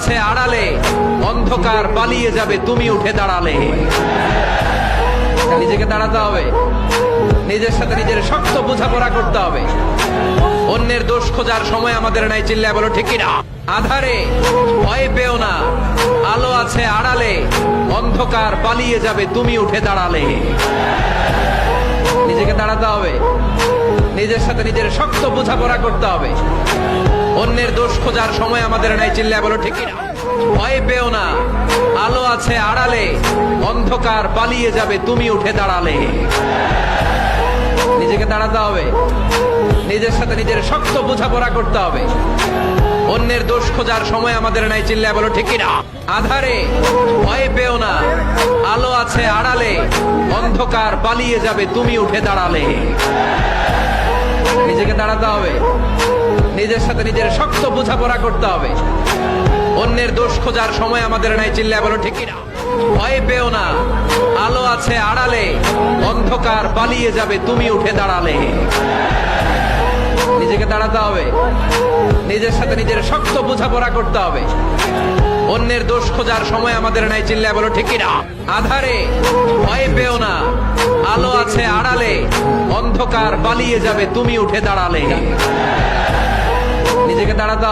আছে আড়ালে। অন্ধকার পালিয়ে যাবে, তুমি উঠে দাঁড়ালে। নিজেকে দাঁড়াতে হবে। নিজের সাথে নিজের শক্ত বোঝাপড়া করতে হবে। অন্যের দোষ খোঁজার সময় আমাদের নাই, চিল্লায় বলো ঠিকই না আধারে, ভয় পেও না। আলো আছে আড়ালে। অন্ধকার পালিয়ে যাবে, তুমি উঠে দাঁড়ালে। নিজেকে দাঁড়াতে হবে। নিজের সাথে নিজের শক্ত বোঝাপড়া করতে হবে। অন্যের দোষ খোঁজার সময় আমাদের নাই চিল্লায় বলো ঠিকই না ভয় পেও না। আলো আছে আড়ালে, অন্ধকার পালিয়ে যাবে, তুমি উঠে দাঁড়ালে। নিজেকে দাঁড়াতে হবে। নিজের সাথে নিজের শক্ত বোঝাপড়া করতে হবে। অন্যের দোষ খোঁজার সময় আমাদের নাই চিল্লায় বলো ঠিকই না আধারে, ভয় পেও না। আলো আছে আড়ালে, অন্ধকার পালিয়ে যাবে, তুমি উঠে দাঁড়ালে। নিজেকে দাঁড়াতে হবে। নিজের সাথে নিজের শক্ত বোঝাপড়া করতে হবে। অন্যের দোষ খোঁজার সময় আমাদের নাই চিল্লায় বলো ঠিকই না ভয় পেও না। আলো আছে আড়ালে, অন্ধকার পালিয়ে যাবে, তুমি উঠে দাঁড়ালে। নিজেকে দাঁড়াতে হবে। নিজের সাথে নিজের শক্ত বোঝাপড়া করতে হবে। অন্যের দোষ খোঁজার সময় আমাদের নাই চিল্লায় বলো ঠিকই না আধারে, ভয় পেও না। আলো আছে আড়ালে, অন্ধকার পালিয়ে যাবে, তুমি উঠে দাঁড়ালে। নিজেকে দাঁড়াতে